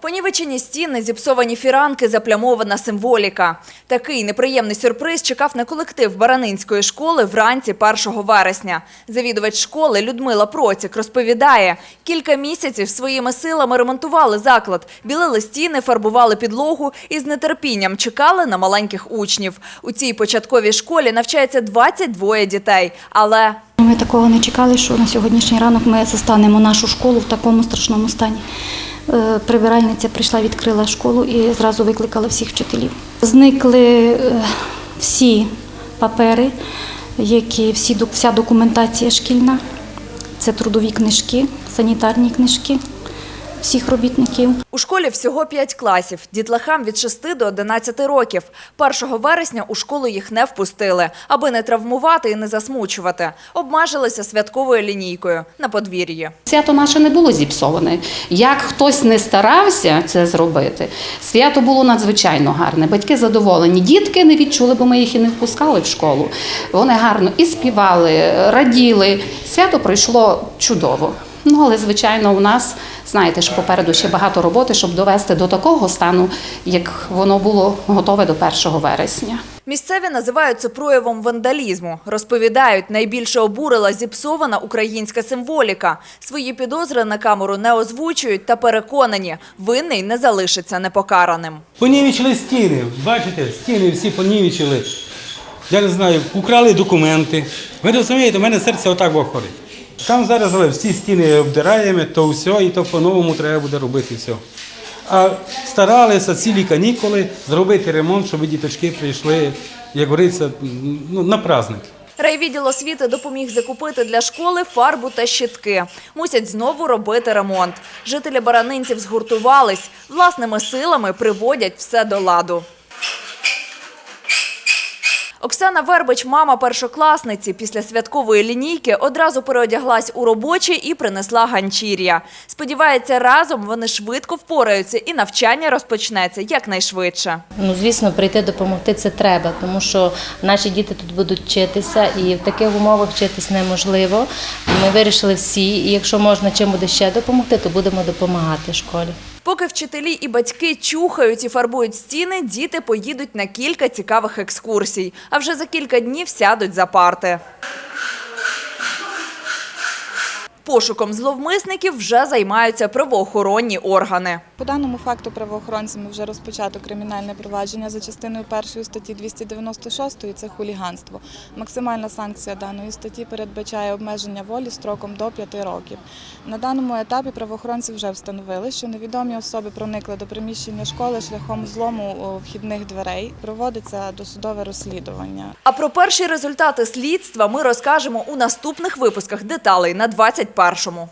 Понівечені стіни, зіпсовані фіранки, заплямована символіка. Такий неприємний сюрприз чекав на колектив Баранинської школи вранці 1 вересня. Завідувач школи Людмила Процік розповідає, кілька місяців своїми силами ремонтували заклад, білили стіни, фарбували підлогу і з нетерпінням чекали на маленьких учнів. У цій початковій школі навчається 22 дітей, але Ми такого не чекали, що на сьогоднішній ранок ми застанемо нашу школу в такому страшному стані. Е, Прибиральниця прийшла, відкрила школу і зразу викликала всіх вчителів. Зникли е, всі папери, які всі вся документація шкільна. Це трудові книжки, санітарні книжки всіх робітників. У школі всього 5 класів. Дітлахам від 6 до 11 років. 1 вересня у школу їх не впустили, аби не травмувати і не засмучувати. Обмежилися святковою лінійкою на подвір'ї. Свято наше не було зіпсоване. Як хтось не старався це зробити, свято було надзвичайно гарне. Батьки задоволені. Дітки не відчули, бо ми їх і не впускали в школу. Вони гарно і співали, раділи. Свято пройшло чудово. Ну, але, звичайно, у нас, знаєте, що попереду ще багато роботи, щоб довести до такого стану, як воно було готове до 1 вересня. Місцеві називають це проявом вандалізму. Розповідають, найбільше обурила зіпсована українська символіка. Свої підозри на камеру не озвучують та переконані, винний не залишиться непокараним. Понівечили стіни. Бачите, стіни всі понівечили. Я не знаю, украли документи. Ви розумієте, у мене серце отак виходить. Там зараз всі стіни обдираємо, то все, і то по-новому треба буде робити все. А старалися цілі канікули зробити ремонт, щоб діточки прийшли, як говориться, ну, на праздник. Райвідділ освіти допоміг закупити для школи фарбу та щітки. Мусять знову робити ремонт. Жителі баранинців згуртувались, власними силами приводять все до ладу. Оксана Вербич, мама першокласниці, після святкової лінійки одразу переодяглась у робочі і принесла ганчір'я. Сподівається, разом вони швидко впораються і навчання розпочнеться якнайшвидше. Ну, звісно, прийти допомогти це треба, тому що наші діти тут будуть вчитися, і в таких умовах вчитись неможливо. Ми вирішили всі, і якщо можна чим буде ще допомогти, то будемо допомагати школі. Поки вчителі і батьки чухають і фарбують стіни, діти поїдуть на кілька цікавих екскурсій, а вже за кілька днів сядуть за парти. Пошуком зловмисників вже займаються правоохоронні органи. По даному факту правоохоронцями вже розпочато кримінальне провадження за частиною першої статті 296 – це хуліганство. Максимальна санкція даної статті передбачає обмеження волі строком до 5 років. На даному етапі правоохоронці вже встановили, що невідомі особи проникли до приміщення школи шляхом злому вхідних дверей. Проводиться досудове розслідування. А про перші результати слідства ми розкажемо у наступних випусках деталей на 21-му.